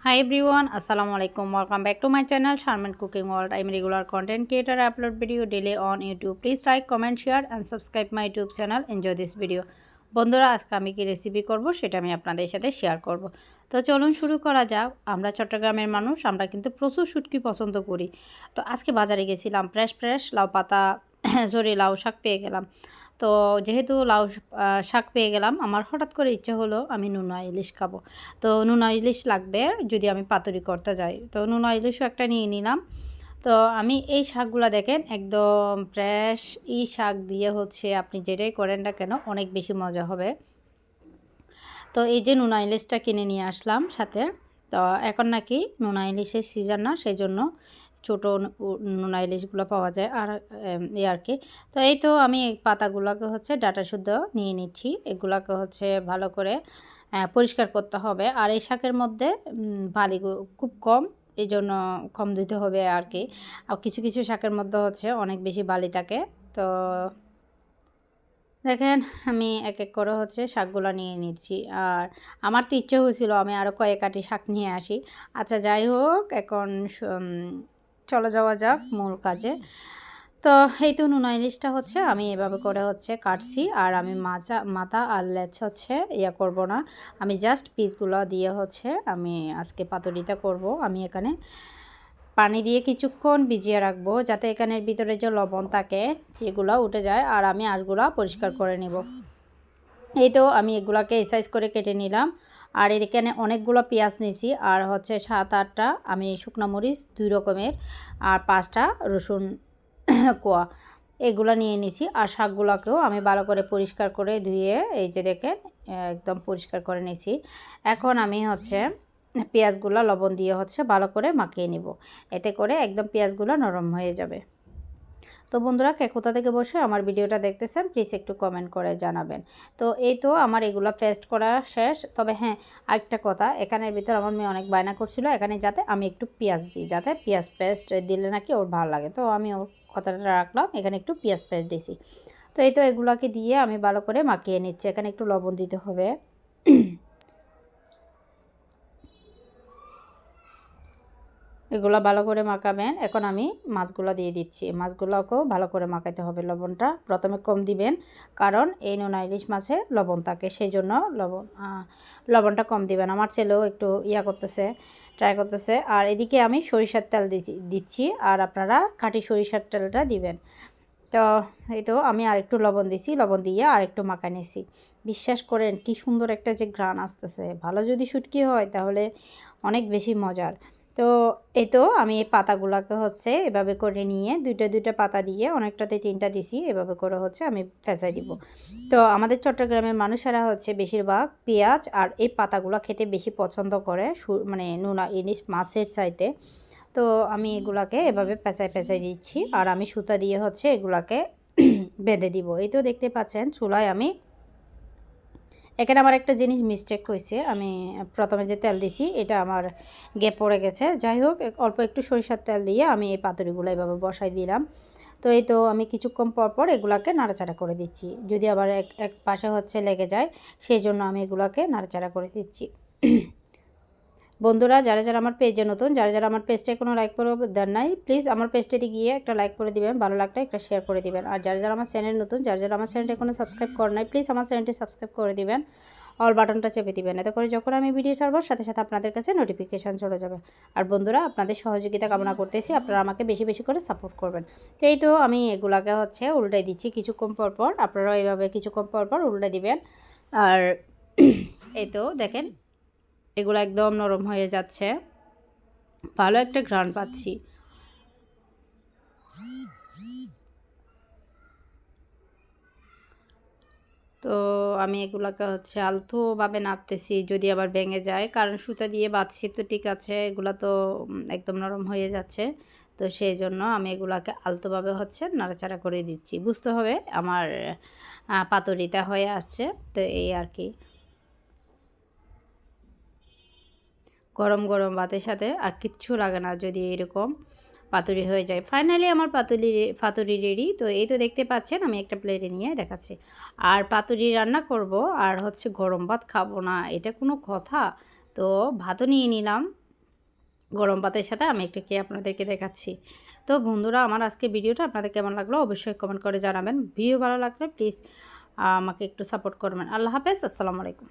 Everyone, Assalamu alaikum. Welcome back to my channel Sharman Cooking World. I'm regular content creator. I upload video daily on YouTube. Please like, comment, share and subscribe my YouTube channel. Enjoy this video. বন্ধুরা আজকে আমি কি recipe করব সেটা আমি আপনাদের সাথে share করব তো চলুন শুরু করা যাক আমরা চট্টগ্রামের মানুষ আমরা কিন্তু প্রচুর শুটকি পছন্দ করি তো আজকে বাজারে গেছিলাম ফ্রেশ ফ্রেশ লাউ পাতা সরি লাউ শাক পেয়ে গেলাম তো যেহেতু লাউ শাক পেয়ে গেলাম, আমার হঠাৎ করে ইচ্ছে হলো আমি নুনা ইলিশ খাব। তো নুনা ইলিশ লাগবে যদি আমি পাতুরি করতে যাই। তো নুনা ইলিশও একটা নিয়ে নিলাম। তো আমি এই শাকগুলো দেখেন, একদম ফ্রেশ এই শাক দিয়ে হচ্ছে আপনি যেটাই করেন না কেন, অনেক বেশি মজা হবে। তো এই যে নুনা ইলিশটা কিনে নিয়ে আসলাম সাথে। তো এখন নাকি নুনা ইলিশের সিজন না, সেই জন্য ছোটো নোনা ইলিশগুলো পাওয়া যায় আর এই আর কি। তো এই তো আমি পাতাগুলোকে হচ্ছে ডাটা শুদ্ধ নিয়ে নিচ্ছি। এগুলোকে হচ্ছে ভালো করে পরিষ্কার করতে হবে। আর এই শাকের মধ্যে বালি খুব কম এই জন্য কম দিতে হবে আর কি। আর কিছু কিছু শাকের মধ্যে হচ্ছে অনেক বেশি বালি থাকে। তো দেখেন, আমি এক এক করে হচ্ছে শাকগুলো নিয়ে নিচ্ছি। আর আমার তো ইচ্ছে হয়েছিল আমি আরও কয়েক আটি শাক নিয়ে আসি। আচ্ছা যাই হোক, এখন চলে যাওয়া যাক মূল কাজে। তো এই তো নুন ইলিশটা হচ্ছে, আমি এভাবে করে হচ্ছে কাটছি আর আমি মাচা মাথা আর লেচ হচ্ছে ইয়া করব না। আমি জাস্ট পিসগুলো দিয়ে হচ্ছে আমি আজকে পাতুরিটা করব। আমি এখানে পানি দিয়ে কিছুক্ষণ ভিজিয়ে রাখব যাতে এখানের ভিতরে যে লবণ থাকে সেগুলো উঠে যায় আর আমি আঁশগুলো পরিষ্কার করে নিব। এই তো আমি এগুলাকে এসাইজ করে কেটে নিলাম। আর এখানে অনেকগুলো পেঁয়াজ নিয়েছি, আর হচ্ছে সাত আটটা আমি শুকনো মরিচ, দুই রকমের, আর পাঁচটা রসুন কোয়া। এগুলো নিয়ে নিছি আর শাকগুলোকেও আমি ভালো করে পরিষ্কার করে ধুয়ে এই যে দেখেন, একদম পরিষ্কার করে নিছি এখন আমি হচ্ছে পেঁয়াজগুলো লবণ দিয়ে হচ্ছে ভালো করে মাখিয়ে নিব, এতে করে একদম পেঁয়াজগুলো নরম হয়ে যাবে। তো বন্ধুরা কে কোথা থেকে বসে আমার ভিডিওটা দেখতেছেন প্লিজ একটু কমেন্ট করে জানাবেন। তো এই তো আমার এগুলো পেস্ট করা শেষ। তবে হ্যাঁ আরেকটা কথা, এখানের ভিতর আমার মেয়ে অনেক বায়না করছিল, এখানে যাতে আমি একটু পেঁয়াজ দিই, যাতে পেঁয়াজ পেস্ট দিলে নাকি ওর ভালো লাগে। তো আমি ওর কথাটা রাখলাম, এখানে একটু পেঁয়াজ পেস্ট দিছি। তো এই তো এগুলোকে দিয়ে আমি ভালো করে মাখিয়ে নিচ্ছি, এখানে একটু লবণ দিতে হবে। এগুলো ভালো করে মাখাবেন। এখন আমি মাছগুলো দিয়ে দিচ্ছি। মাছগুলোকেও ভালো করে মাখাইতে হবে লবণটা। প্রথমে কম দিবেন, কারণ এই নোনা ইলিশ মাছে লবণ থাকে সেই জন্য লবণ লবণটা কম দিবেন। আমার ছেলেও একটু ইয়া করতেছে ট্রাই করতেছে। আর এদিকে আমি সরিষার তেল দিচ্ছি আর আপনারা খাঁটি সরিষার তেলটা দিবেন। তো এই তো আমি আরেকটু লবণ দিছি, লবণ দিয়ে আর একটু মাখা নিয়েছি বিশ্বাস করেন, কি সুন্দর একটা যে ঘ্রাণ আসতেছে। ভালো যদি শুটকি হয়, তাহলে অনেক বেশি মজার। তো এই তো আমি এই পাতাগুলোকে হচ্ছে এভাবে করে নিয়ে দুইটা দুইটা পাতা দিয়ে অনেকটাতে তিনটা দিছি, এভাবে করে হচ্ছে আমি ফেঁসাই দিব। তো আমাদের চট্টগ্রামের মানুষেরা হচ্ছে বেশিরভাগ পেঁয়াজ আর এই পাতাগুলো খেতে বেশি পছন্দ করে মানে নুনা ইলিশ মাছের চাইতে। তো আমি এগুলাকে এভাবে পেঁচাই পেঁচাই দিচ্ছি আর আমি সুতা দিয়ে হচ্ছে এগুলাকে বেঁধে দিব। এই তো দেখতে পাচ্ছেন চুলায় আমি এখানে আমার একটা জিনিস মিস্টেক হয়েছে। আমি প্রথমে যে তেল দিছি, এটা আমার গ্যাপ পড়ে গেছে। যাই হোক অল্প একটু সরিষার তেল দিয়ে আমি এই পাতুরিগুলো এভাবে বসাই দিলাম। তো এই তো আমি কিছুক্ষণ পর পর এগুলাকে নাড়াচাড়া করে দিচ্ছি। যদি আবার এক এক পাশে হচ্ছে লেগে যায় সেই জন্য আমি এগুলাকে নাড়াচাড়া করে দিচ্ছি। বন্ধুরা, যারা যারা আমার পেজে নতুন, যারা যারা আমার পেজটা কোনো লাইক করে দেন নাই প্লিজ আমার পেজটাতে গিয়ে একটা লাইক করে দিবেন, ভালো লাগলে একটা শেয়ার করে দিবেন। আর যারা যারা আমার চ্যানেল নতুন, যারা যারা আমার চ্যানেলটা কোনো সাবস্ক্রাইব করে নাই প্লিজ আমার চ্যানেলটি সাবস্ক্রাইব করে দিবেন। অল বাটনটা চেপে দিবেন, এতে করে যখন আমি ভিডিও ছাড়বো, সাথে সাথে আপনাদের কাছে নোটিফিকেশান চলে যাবে। আর বন্ধুরা, আপনাদের সহযোগিতা কামনা করতেছি, আপনারা আমাকে বেশি বেশি করে সাপোর্ট করবেন। তো এই তো আমি এগুলাকে হচ্ছে উল্টাই দিচ্ছি, কিছুক্ষণ পর পর, আপনারাও এইভাবে কিছুক্ষণ পর পর উল্টে দিবেন। আর এই তো দেখেন এগুলো একদম নরম হয়ে যাচ্ছে। ভালো একটা ঘ্রাণ পাচ্ছি। তো আমি এগুলোকে হচ্ছে আলতোভাবে নাড়তেছি, যদি আবার ভেঙে যায়। কারণ সুতা দিয়ে বাঁধছি তো ঠিক আছে, এগুলো তো একদম নরম হয়ে যাচ্ছে। তো সেই জন্য আমি এগুলাকে আলতোভাবে হচ্ছে নাড়াচাড়া করে দিচ্ছি। বুঝতে হবে আমার পাতরিতা হয়ে আসছে। তো এই আর কি। গরম গরম ভাতের সাথে আর কিচ্ছু লাগে না যদি এরকম পাতুরি হয়ে যায়। ফাইনালি আমার পাতুলি পাতুরি রেডি তো এই তো দেখতে পাচ্ছেন আমি একটা প্লেটে নিয়ে দেখাচ্ছি। আর পাতুরি রান্না করব আর হচ্ছে গরম ভাত খাব না, এটা কোনো কথা। তো ভাতও নিয়ে নিলাম। গরম ভাতের সাথে আমি একটু খেয়ে আপনাদেরকে দেখাচ্ছি। তো বন্ধুরা আমার আজকে ভিডিওটা আপনাদের কেমন লাগল অবশ্যই কমেন্ট করে জানাবেন। ভিডিও ভালো লাগলে প্লিজ আমাকে একটু সাপোর্ট করবেন। আল্লাহ হাফেজ, আসসালামু আলাইকুম।